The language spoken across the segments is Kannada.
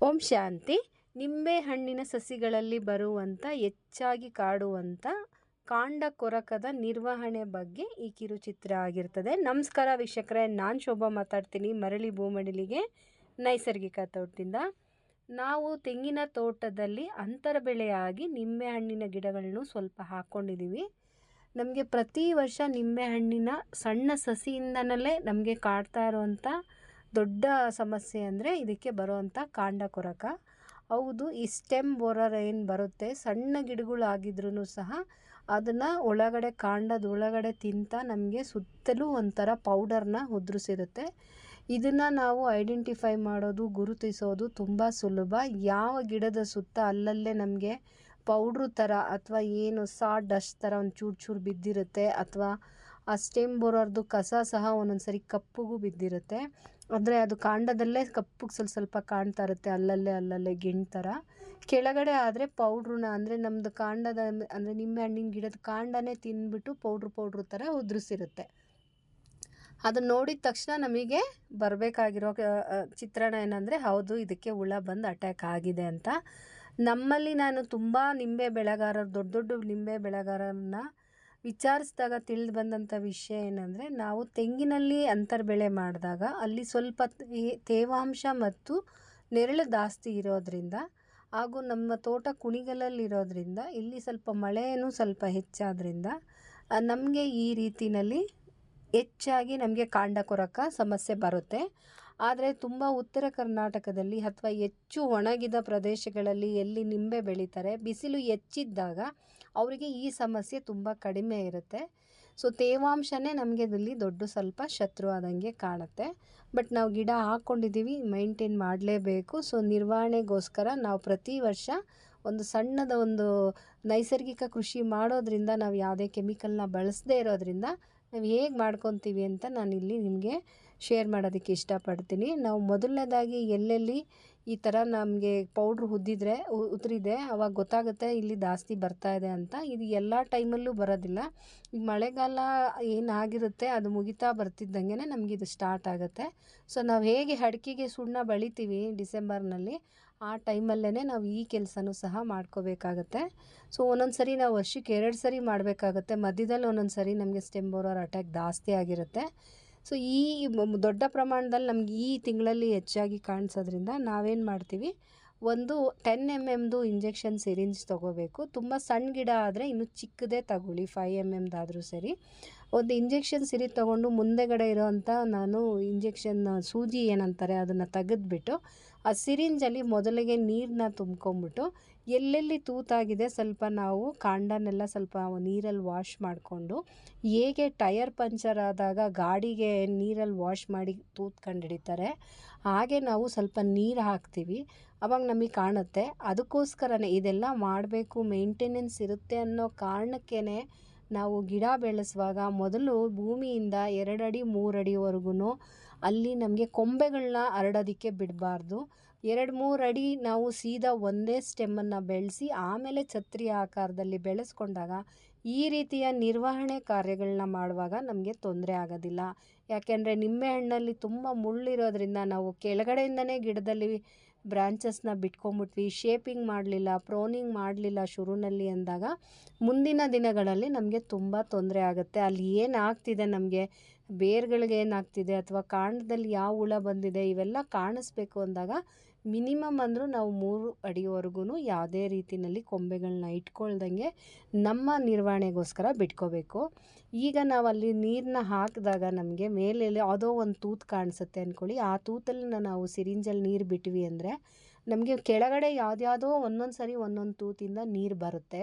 ಓಂ ಶಾಂತಿ. ನಿಂಬೆ ಹಣ್ಣಿನ ಸಸಿಗಳಲ್ಲಿ ಬರುವಂಥ ಹೆಚ್ಚಾಗಿ ಕಾಡುವಂಥ ಕಾಂಡ ಕೊರಕದ ನಿರ್ವಹಣೆ ಬಗ್ಗೆ ಈ ಕಿರುಚಿತ್ರ ಆಗಿರ್ತದೆ. ನಮಸ್ಕಾರ ವೀಕ್ಷಕರೇ, ನಾನು ಶೋಭಾ ಮಾತಾಡ್ತೀನಿ ಮರಳಿ ಭೂಮಡಿಲಿಗೆ, ನೈಸರ್ಗಿಕ ತೋಟದಿಂದ. ನಾವು ತೆಂಗಿನ ತೋಟದಲ್ಲಿ ಅಂತರ ಬೆಳೆಯಾಗಿ ನಿಂಬೆಹಣ್ಣಿನ ಗಿಡಗಳನ್ನು ಸ್ವಲ್ಪ ಹಾಕ್ಕೊಂಡಿದ್ದೀವಿ ನಮಗೆ ಪ್ರತಿ ವರ್ಷ ನಿಂಬೆಹಣ್ಣಿನ ಸಣ್ಣ ಸಸಿಯಿಂದನಲ್ಲೇ ನಮಗೆ ಕಾಡ್ತಾ ಇರುವಂಥ ದೊಡ್ಡ ಸಮಸ್ಯೆ ಅಂದರೆ ಇದಕ್ಕೆ ಬರುವಂಥ ಕಾಂಡ ಕೊರಕ. ಹೌದು, ಈ ಸ್ಟೆಮ್ ಬೋರರ್ ಏನು ಬರುತ್ತೆ? ಸಣ್ಣ ಗಿಡಗಳಾಗಿದ್ರೂ ಸಹ ಅದನ್ನು ಒಳಗಡೆ ಕಾಂಡದ ಒಳಗಡೆ ತಿಂತ ನಮಗೆ ಸುತ್ತಲೂ ಒಂಥರ ಪೌಡರ್ನ ಉದುರಿಸಿರುತ್ತೆ. ಇದನ್ನು ನಾವು ಐಡೆಂಟಿಫೈ ಮಾಡೋದು, ಗುರುತಿಸೋದು ತುಂಬ ಸುಲಭ. ಯಾವ ಗಿಡದ ಸುತ್ತ ಅಲ್ಲಲ್ಲೇ ನಮಗೆ ಪೌಡ್ರು ಥರ ಅಥವಾ ಏನು ಸಾ ಡಸ್ಟ್ ಥರ ಒಂದು ಚೂರು ಚೂರು ಬಿದ್ದಿರುತ್ತೆ ಅಥವಾ ಆ ಸ್ಟೆಮ್ ಬೋರರ್ದು ಕಸ ಸಹ ಒಂದೊಂದು ಕಪ್ಪುಗೂ ಬಿದ್ದಿರುತ್ತೆ. ಅಂದರೆ ಅದು ಕಾಂಡದಲ್ಲೇ ಕಪ್ಪುಗೆ ಸ್ವಲ್ಪ ಸ್ವಲ್ಪ ಕಾಣ್ತಾ ಇರುತ್ತೆ, ಅಲ್ಲಲ್ಲೇ ಅಲ್ಲಲ್ಲೇ ಗಿಣ್ ಥರ ಕೆಳಗಡೆ ಆದರೆ ಪೌಡ್ರನ್ನ ಅಂದರೆ ನಮ್ಮದು ಕಾಂಡದ, ಅಂದರೆ ನಿಂಬೆ ಹಣ್ಣಿನ ಗಿಡದ ಕಾಂಡನೇ ತಿಂದ್ಬಿಟ್ಟು ಪೌಡ್ರ್ ಪೌಡ್ರ್ ಥರ ಉದುರಿಸಿರುತ್ತೆ. ಅದನ್ನು ನೋಡಿದ ತಕ್ಷಣ ನಮಗೆ ಬರಬೇಕಾಗಿರೋ ಚಿತ್ರಣ ಏನಂದರೆ, ಹೌದು, ಇದಕ್ಕೆ ಹುಳ ಬಂದು ಅಟ್ಯಾಕ್ ಆಗಿದೆ ಅಂತ. ನಮ್ಮಲ್ಲಿ ನಾನು ತುಂಬ ನಿಂಬೆ ಬೆಳೆಗಾರರು, ದೊಡ್ಡ ದೊಡ್ಡ ನಿಂಬೆ ಬೆಳೆಗಾರರನ್ನ ವಿಚಾರಿಸಿದಾಗ ತಿಳಿದು ಬಂದಂಥ ವಿಷಯ ಏನಂದರೆ, ನಾವು ತೆಂಗಿನಲ್ಲಿ ಅಂತರ್ ಬೆಳೆ ಮಾಡಿದಾಗ ಅಲ್ಲಿ ಸ್ವಲ್ಪ ತೇವಾಂಶ ಮತ್ತು ನೆರಳು ಜಾಸ್ತಿ ಇರೋದ್ರಿಂದ ಹಾಗೂ ನಮ್ಮ ತೋಟ ಕುಣಿಗಲಲ್ಲಿರೋದ್ರಿಂದ ಇಲ್ಲಿ ಸ್ವಲ್ಪ ಮಳೆಯೂ ಸ್ವಲ್ಪ ಹೆಚ್ಚಾದ್ರಿಂದ ನಮಗೆ ಈ ರೀತಿಯಲ್ಲಿ ಹೆಚ್ಚಾಗಿ ನಮಗೆ ಕಾಂಡ ಕೊರಕ ಸಮಸ್ಯೆ ಬರುತ್ತೆ. ಆದರೆ ತುಂಬ ಉತ್ತರ ಕರ್ನಾಟಕದಲ್ಲಿ ಅಥವಾ ಹೆಚ್ಚು ಒಣಗಿದ ಪ್ರದೇಶಗಳಲ್ಲಿ ಎಲ್ಲಿ ನಿಂಬೆ ಬೆಳೀತಾರೆ, ಬಿಸಿಲು ಹೆಚ್ಚಿದ್ದಾಗ ಅವರಿಗೆ ಈ ಸಮಸ್ಯೆ ತುಂಬ ಕಡಿಮೆ ಇರುತ್ತೆ. ಸೊ ತೇವಾಂಶನೇ ನಮಗೆ ಇಲ್ಲಿ ದೊಡ್ಡ ಸ್ವಲ್ಪ ಶತ್ರು ಆದಂಗೆ ಕಾಣುತ್ತೆ. ಬಟ್ ನಾವು ಗಿಡ ಹಾಕ್ಕೊಂಡಿದ್ದೀವಿ ಮೈಂಟೈನ್ ಮಾಡಲೇಬೇಕು. ಸೊ ನಿರ್ವಹಣೆಗೋಸ್ಕರ ನಾವು ಪ್ರತಿ ವರ್ಷ ಒಂದು ಸಣ್ಣದ ಒಂದು ನೈಸರ್ಗಿಕ ಕೃಷಿ ಮಾಡೋದ್ರಿಂದ, ನಾವು ಯಾವುದೇ ಕೆಮಿಕಲ್ನ ಬಳಸದೇ ಇರೋದ್ರಿಂದ ನಾವು ಹೇಗೆ ಮಾಡ್ಕೊತೀವಿ ಅಂತ ನಾನಿಲ್ಲಿ ನಿಮಗೆ ಶೇರ್ ಮಾಡೋದಕ್ಕೆ ಇಷ್ಟಪಡ್ತೀನಿ. ನಾವು ಮೊದಲನೇದಾಗಿ ಎಲ್ಲೆಲ್ಲಿ ಈ ಥರ ನಮಗೆ ಪೌಡ್ರ್ ಉದ್ದಿದ್ರೆ, ಉ- ಉದುರಿದೆ, ಅವಾಗ ಗೊತ್ತಾಗುತ್ತೆ ಇಲ್ಲಿ ಜಾಸ್ತಿ ಬರ್ತಾ ಇದೆ ಅಂತ. ಇದು ಎಲ್ಲ ಟೈಮಲ್ಲೂ ಬರೋದಿಲ್ಲ. ಈಗ ಮಳೆಗಾಲ ಏನಾಗಿರುತ್ತೆ ಅದು ಮುಗಿತಾ ಬರ್ತಿದ್ದಂಗೆ ನಮಗೆ ಇದು ಸ್ಟಾರ್ಟ್ ಆಗುತ್ತೆ. ಸೊ ನಾವು ಹೇಗೆ ಅಡಿಕೆಗೆ ಸುಣ್ಣ ಬಳಿತೀವಿ ಡಿಸೆಂಬರ್ನಲ್ಲಿ ಆ ಟೈಮಲ್ಲೇ ನಾವು ಈ ಕೆಲಸನೂ ಸಹ ಮಾಡ್ಕೋಬೇಕಾಗತ್ತೆ. ಸೊ ಒಂದೊಂದು ಸರಿ ನಾವು ವರ್ಷಕ್ಕೆ ಎರಡು ಸರಿ ಮಾಡಬೇಕಾಗತ್ತೆ. ಮಧ್ಯದಲ್ಲಿ ಒಂದೊಂದು ಸರಿ ನಮಗೆ ಸ್ಟೆಮ್ ಬೋರರ್ ಅಟ್ಯಾಕ್ ಜಾಸ್ತಿ ಆಗಿರುತ್ತೆ. ಸೊ, ಈ ದೊಡ್ಡ ಪ್ರಮಾಣದಲ್ಲಿ ನಮ್ಗೆ ಈ ತಿಂಗಳಲ್ಲಿ ಹೆಚ್ಚಾಗಿ ಕಾಣಿಸೋದ್ರಿಂದ ನಾವೇನು ಮಾಡ್ತೀವಿ? ಒಂದು ಟೆನ್ ಎಂ ಎಮ್ದು ಇಂಜೆಕ್ಷನ್ ಸಿರಿಂಜ್ ತೊಗೋಬೇಕು. ತುಂಬ ಸಣ್ಣ ಗಿಡ ಆದರೆ ಇನ್ನು ಚಿಕ್ಕದೇ ತಗೊಳ್ಳಿ, ಫೈವ್ ಎಂ ಎಮ್ದಾದರೂ ಸರಿ. ಒಂದು ಇಂಜೆಕ್ಷನ್ ಸಿರಿ ತೊಗೊಂಡು ಮುಂದೆಗಡೆ ಇರೋವಂಥ ನಾನು ಇಂಜೆಕ್ಷನ್ ಸೂಜಿ ಏನಂತಾರೆ ಅದನ್ನು ತೆಗೆದ್ಬಿಟ್ಟು ಆ ಸಿರಿಂಜಲ್ಲಿ ಮೊದಲಿಗೆ ನೀರನ್ನ ತುಂಬ್ಕೊಂಬಿಟ್ಟು ಎಲ್ಲೆಲ್ಲಿ ತೂತಾಗಿದೆ ಸ್ವಲ್ಪ ನಾವು ಕಾಂಡನೆಲ್ಲ ಸ್ವಲ್ಪ ನೀರಲ್ಲಿ ವಾಶ್ ಮಾಡಿಕೊಂಡು, ಹೇಗೆ ಟಯರ್ ಪಂಚರ್ ಆದಾಗ ಗಾಡಿಗೆ ನೀರಲ್ಲಿ ವಾಶ್ ಮಾಡಿ ತೂತ್ ಕಂಡುಹಿಡಿತಾರೆ ಹಾಗೆ ನಾವು ಸ್ವಲ್ಪ ನೀರು ಹಾಕ್ತೀವಿ. ಅವಾಗ ನಮಗೆ ಕಾಣುತ್ತೆ, ಅದಕ್ಕೋಸ್ಕರನೇ ಇದೆಲ್ಲ ಮಾಡಬೇಕು, ಮೇಂಟೆನೆನ್ಸ್ ಇರುತ್ತೆ ಅನ್ನೋ ಕಾರಣಕ್ಕೇ ನಾವು ಗಿಡ ಬೆಳೆಸುವಾಗ ಮೊದಲು ಭೂಮಿಯಿಂದ ಎರಡಡಿ ಮೂರಡಿವರೆಗೂ ಅಲ್ಲಿ ನಮಗೆ ಕೊಂಬೆಗಳನ್ನ ಹರಡೋದಕ್ಕೆ ಬಿಡಬಾರ್ದು. ಎರಡು ಮೂರು ಅಡಿ ನಾವು ಸೀದಾ ಒಂದೇ ಸ್ಟೆಮ್ಮನ್ನು ಬೆಳೆಸಿ ಆಮೇಲೆ ಛತ್ರಿ ಆಕಾರದಲ್ಲಿ ಬೆಳೆಸ್ಕೊಂಡಾಗ ಈ ರೀತಿಯ ನಿರ್ವಹಣೆ ಕಾರ್ಯಗಳನ್ನ ಮಾಡುವಾಗ ನಮಗೆ ತೊಂದರೆ ಆಗೋದಿಲ್ಲ. ಯಾಕೆಂದರೆ ನಿಂಬೆಹಣ್ಣಲ್ಲಿ ತುಂಬ ಮುಳ್ಳಿರೋದ್ರಿಂದ ನಾವು ಕೆಳಗಡೆಯಿಂದನೇ ಗಿಡದಲ್ಲಿ ಬ್ರಾಂಚಸ್ನ ಬಿಟ್ಕೊಂಬಿಟ್ವಿ ಶೇಪಿಂಗ್ ಮಾಡಲಿಲ್ಲ ಪ್ರೋನಿಂಗ್ ಮಾಡಲಿಲ್ಲ ಶುರುನಲ್ಲಿ ಅಂದಾಗ ಮುಂದಿನ ದಿನಗಳಲ್ಲಿ ನಮಗೆ ತುಂಬ ತೊಂದರೆ ಆಗುತ್ತೆ. ಅಲ್ಲಿ ಏನಾಗ್ತಿದೆ ನಮಗೆ? ಬೇರ್ಗಳಿಗೆ ಏನಾಗ್ತಿದೆ ಅಥವಾ ಕಾಂಡದಲ್ಲಿ ಯಾವ ಹುಳ ಬಂದಿದೆ? ಇವೆಲ್ಲ ಕಾಣಿಸ್ಬೇಕು ಅಂದಾಗ ಮಿನಿಮಮ್ ಅಂದರೂ ನಾವು ಮೂರು ಅಡಿವರೆಗೂ ಯಾವುದೇ ರೀತಿಯಲ್ಲಿ ಕೊಂಬೆಗಳನ್ನ ಇಟ್ಕೊಳ್ದಂಗೆ ನಮ್ಮ ನಿರ್ವಹಣೆಗೋಸ್ಕರ ಬಿಟ್ಕೋಬೇಕು. ಈಗ ನಾವು ಅಲ್ಲಿ ನೀರನ್ನ ಹಾಕಿದಾಗ ನಮಗೆ ಮೇಲೆ ಯಾವುದೋ ಒಂದು ತೂತು ಕಾಣಿಸುತ್ತೆ ಅಂದ್ಕೊಳ್ಳಿ ಆ ತೂತಲ್ಲಿ ನಾವು ಸಿರಿಂಜಲ್ಲಿ ನೀರು ಬಿಟ್ವಿ ಅಂದರೆ ನಮಗೆ ಕೆಳಗಡೆ ಯಾವುದ್ಯಾವುದೋ ಒಂದೊಂದು ಸರಿ ಒಂದೊಂದು ತೂತಿಂದ ನೀರು ಬರುತ್ತೆ.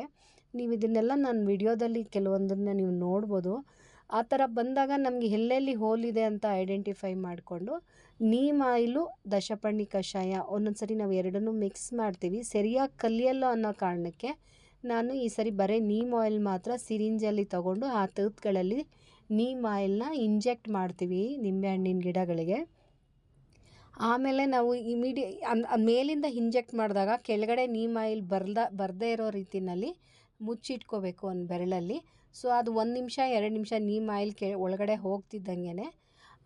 ನೀವು ಇದನ್ನೆಲ್ಲ ನಾನು ವಿಡಿಯೋದಲ್ಲಿ ಕೆಲವೊಂದನ್ನು ನೀವು ನೋಡ್ಬೋದು. ಆ ಥರ ಬಂದಾಗ ನಮಗೆ ಎಲ್ಲೆಲ್ಲಿ ಹೋಲಿದೆ ಅಂತ ಐಡೆಂಟಿಫೈ ಮಾಡಿಕೊಂಡು ನೀಮ್ ಆಯಿಲು ದಶಪರ್ಣಿ ಕಷಾಯ ಒಂದೊಂದು ಸರಿ ನಾವು ಎರಡನ್ನೂ ಮಿಕ್ಸ್ ಮಾಡ್ತೀವಿ. ಸರಿಯಾಗಿ ಕಲಿಯಲ್ಲ ಅನ್ನೋ ಕಾರಣಕ್ಕೆ ನಾನು ಈ ಸರಿ ಬರೀ ನೀಮ್ ಆಯಿಲ್ ಮಾತ್ರ ಸಿರಿಂಜಲ್ಲಿ ತಗೊಂಡು ಆ ತೂತ್ಗಳಲ್ಲಿ ನೀಮ್ ಆಯಿಲ್ನ ಇಂಜೆಕ್ಟ್ ಮಾಡ್ತೀವಿ ನಿಂಬೆಹಣ್ಣಿನ ಗಿಡಗಳಿಗೆ. ಆಮೇಲೆ ನಾವು ಇಮಿಡಿ, ಅನ್ ಮೇಲಿಂದ ಇಂಜೆಕ್ಟ್ ಮಾಡಿದಾಗ ಕೆಳಗಡೆ ನೀಮ್ ಆಯಿಲ್ ಬರ್ದ, ಬರದೇ ಇರೋ ರೀತಿಯಲ್ಲಿ ಮುಚ್ಚಿಟ್ಕೋಬೇಕು ಒಂದು ಬೆರಳಲ್ಲಿ. ಸೊ ಅದು ಒಂದು ನಿಮಿಷ, ಎರಡು ನಿಮಿಷ ನೀಮ್ ಆಯಿಲ್ ಕೆ, ಒಳಗಡೆ ಹೋಗ್ತಿದ್ದಂಗೆ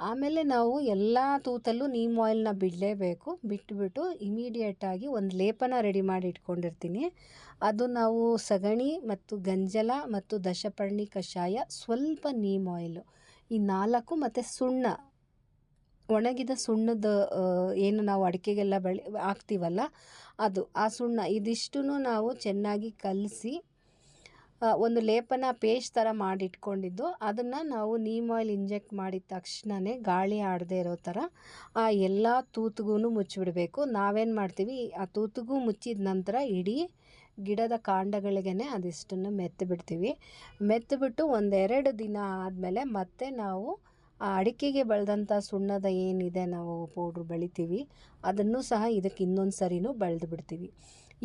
ಆಮೇಲೆ ನಾವು ಎಲ್ಲ ತೂತಲ್ಲೂ ನೀಮ್ ಆಯಿಲ್ನ ಬಿಡಲೇಬೇಕು. ಬಿಟ್ಬಿಟ್ಟು ಇಮಿಡಿಯೇಟಾಗಿ ಒಂದು ಲೇಪನ ರೆಡಿ ಮಾಡಿ ಇಟ್ಕೊಂಡಿರ್ತೀನಿ. ಅದು ನಾವು ಸಗಣಿ ಮತ್ತು ಗಂಜಲ ಮತ್ತು ದಶಪರ್ಣಿ ಕಷಾಯ, ಸ್ವಲ್ಪ ನೀಮ್ ಆಯಿಲು ಈ ನಾಲ್ಕು ಮತ್ತು ಸುಣ್ಣ, ಒಣಗಿದ ಸುಣ್ಣದ ಏನು ನಾವು ಅಡಿಕೆಗೆಲ್ಲ ಬಳಿ, ಹಾಕ್ತೀವಲ್ಲ, ಅದು ಆ ಸುಣ್ಣ ಇದಿಷ್ಟು ನಾವು ಚೆನ್ನಾಗಿ ಕಲಸಿ ಒಂದು ಲೇಪನ ಪೇಸ್ಟ್ ಥರ ಮಾಡಿಟ್ಕೊಂಡಿದ್ದು. ಅದನ್ನು ನಾವು ನೀಮ್ ಆಯಿಲ್ ಇಂಜೆಕ್ಟ್ ಮಾಡಿದ ತಕ್ಷಣವೇ ಗಾಳಿ ಆಡದೇ ಇರೋ ಥರ ಆ ಎಲ್ಲ ತೂತುಗೂ ಮುಚ್ಚಿಬಿಡಬೇಕು ನಾವೇನು ಮಾಡ್ತೀವಿ, ಆ ತೂತಿಗೂ ಮುಚ್ಚಿದ ನಂತರ ಇಡೀ ಗಿಡದ ಕಾಂಡಗಳಿಗೆ ಅದಿಷ್ಟನ್ನು ಮೆತ್ತು ಬಿಡ್ತೀವಿ ಮೆತ್ತುಬಿಟ್ಟು ಒಂದೆರಡು ದಿನ ಆದಮೇಲೆ ಮತ್ತೆ ನಾವು ಆ ಅಡಿಕೆಗೆ ಬೆಳೆದಂಥ ಸುಣ್ಣದ ಏನಿದೆ ನಾವು ಪೌಡ್ರ್ ಬೆಳಿತೀವಿ, ಅದನ್ನು ಸಹ ಇದಕ್ಕೆ ಇನ್ನೊಂದು ಸರಿನೂ ಬೆಳೆದು ಬಿಡ್ತೀವಿ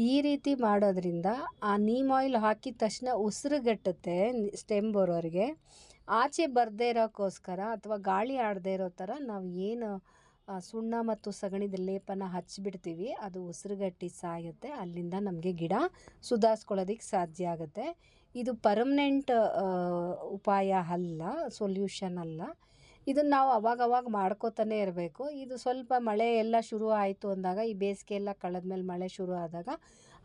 ಈ ರೀತಿ ಮಾಡೋದ್ರಿಂದ ಆ ನೀಮ್ ಆಯಿಲ್ ಹಾಕಿದ ತಕ್ಷಣ ಉಸಿರುಗಟ್ಟುತ್ತೆ ಸ್ಟೆಮ್ ಬರೋರಿಗೆ. ಆಚೆ ಬರದೇ ಇರೋಕ್ಕೋಸ್ಕರ ಅಥವಾ ಗಾಳಿ ಆಡದೇ ಇರೋ ಥರ ನಾವು ಏನು ಸುಣ್ಣ ಮತ್ತು ಸಗಣಿದ ಲೇಪನ ಹಚ್ಚಿಬಿಡ್ತೀವಿ ಅದು ಉಸಿರುಗಟ್ಟಿ ಸಾಯುತ್ತೆ. ಅಲ್ಲಿಂದ ನಮಗೆ ಗಿಡ ಸುಧಾರಿಸ್ಕೊಳ್ಳೋದಕ್ಕೆ ಸಾಧ್ಯ ಆಗುತ್ತೆ. ಇದು ಪರ್ಮನೆಂಟ್ ಉಪಾಯ ಅಲ್ಲ ಸೊಲ್ಯೂಷನ್ ಅಲ್ಲ. ಇದನ್ನು ನಾವು ಅವಾಗವಾಗ ಮಾಡ್ಕೋತಾನೆ ಇರಬೇಕು. ಇದು ಸ್ವಲ್ಪ ಮಳೆ ಎಲ್ಲ ಶುರು ಆಯಿತು ಅಂದಾಗ, ಈ ಬೇಸಿಗೆ ಎಲ್ಲ ಕಳೆದ್ಮೇಲೆ ಮಳೆ ಶುರು ಆದಾಗ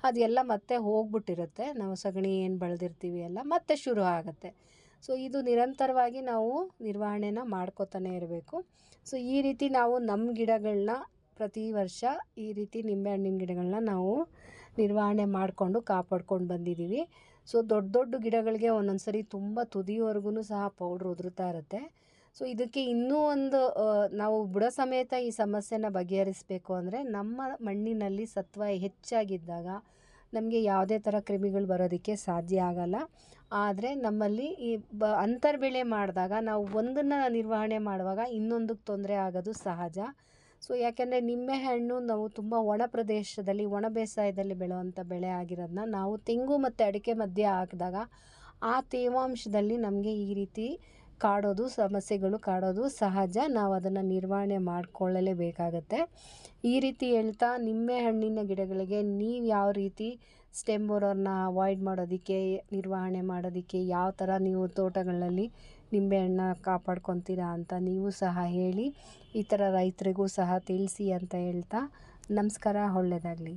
ಅದೆಲ್ಲ ಮತ್ತೆ ಹೋಗ್ಬಿಟ್ಟಿರುತ್ತೆ. ನಾವು ಸಗಣಿ ಏನು ಬೆಳೆದಿರ್ತೀವಿ ಎಲ್ಲ ಮತ್ತೆ ಶುರು ಆಗುತ್ತೆ. ಸೊ, ಇದು ನಿರಂತರವಾಗಿ ನಾವು ನಿರ್ವಹಣೆನ ಮಾಡ್ಕೋತಾನೆ ಇರಬೇಕು. ಸೊ, ಈ ರೀತಿ ನಾವು ನಮ್ಮ ಗಿಡಗಳನ್ನ ಪ್ರತಿ ವರ್ಷ ಈ ರೀತಿ ನಿಂಬೆ ಹಣ್ಣಿನ ಗಿಡಗಳನ್ನ ನಾವು ನಿರ್ವಹಣೆ ಮಾಡಿಕೊಂಡು ಕಾಪಾಡ್ಕೊಂಡು ಬಂದಿದ್ದೀವಿ ಸೊ, ದೊಡ್ಡ ದೊಡ್ಡ ಗಿಡಗಳಿಗೆ ಒಂದೊಂದು ಸರಿ ತುಂಬ ತುದಿವರೆಗೂ ಸಹ ಪೌಡ್ರ್ ಉದುರುತ್ತಾ ಇರುತ್ತೆ. ಸೊ, ಇದಕ್ಕೆ ಇನ್ನೂ ಒಂದು ನಾವು ಬುಡ ಸಮೇತ ಈ ಸಮಸ್ಯೆನ ಬಗೆಹರಿಸಬೇಕು ಅಂದರೆ ನಮ್ಮ ಮಣ್ಣಿನಲ್ಲಿ ಸತ್ವ ಹೆಚ್ಚಾಗಿದ್ದಾಗ ನಮಗೆ ಯಾವುದೇ ಥರ ಕ್ರಿಮಿಗಳು ಬರೋದಕ್ಕೆ ಸಾಧ್ಯ ಆಗಲ್ಲ. ಆದರೆ ನಮ್ಮಲ್ಲಿ ಈ ಬ, ಅಂತರ್ಬೆಳೆ ಮಾಡಿದಾಗ ನಾವು ಒಂದನ್ನು ನಿರ್ವಹಣೆ ಮಾಡುವಾಗ ಇನ್ನೊಂದಕ್ಕೆ ತೊಂದರೆ ಆಗೋದು ಸಹಜ. ಸೊ, ಯಾಕೆಂದರೆ ನಿಂಬೆಹಣ್ಣು ನಾವು ತುಂಬ ಒಣ ಪ್ರದೇಶದಲ್ಲಿ, ಒಣ ಬೇಸಾಯದಲ್ಲಿ ಬೆಳೆಯುವಂಥ ಬೆಳೆ ಆಗಿರೋದನ್ನ ನಾವು ತೆಂಗು ಮತ್ತು ಅಡಿಕೆ ಮಧ್ಯೆ ಹಾಕಿದಾಗ ಆ ತೇವಾಂಶದಲ್ಲಿ ನಮಗೆ ಈ ರೀತಿ ಕಾಡೋದು, ಸಮಸ್ಯೆಗಳು ಕಾಡೋದು ಸಹಜ. ನಾವು ಅದನ್ನು ನಿರ್ವಹಣೆ ಮಾಡಿಕೊಳ್ಳಲೇಬೇಕಾಗತ್ತೆ. ಈ ರೀತಿ ಹೇಳ್ತಾ ನಿಂಬೆಹಣ್ಣಿನ ಗಿಡಗಳಿಗೆ ನೀವು ಯಾವ ರೀತಿ ಸ್ಟೆಮ್ ಬೋರರ್ನ ಅವಾಯ್ಡ್ ಮಾಡೋದಕ್ಕೆ, ನಿರ್ವಹಣೆ ಮಾಡೋದಕ್ಕೆ ಯಾವ ಥರ ನೀವು ತೋಟಗಳಲ್ಲಿ ನಿಂಬೆಹಣ್ಣ ಕಾಪಾಡ್ಕೊತೀರಾ ಅಂತ ನೀವು ಸಹ ಹೇಳಿ ಈ ಥರ ರೈತರಿಗೂ ಸಹ ತಿಳಿಸಿ ಅಂತ ಹೇಳ್ತಾ ನಮಸ್ಕಾರ ಒಳ್ಳೆಯದಾಗಲಿ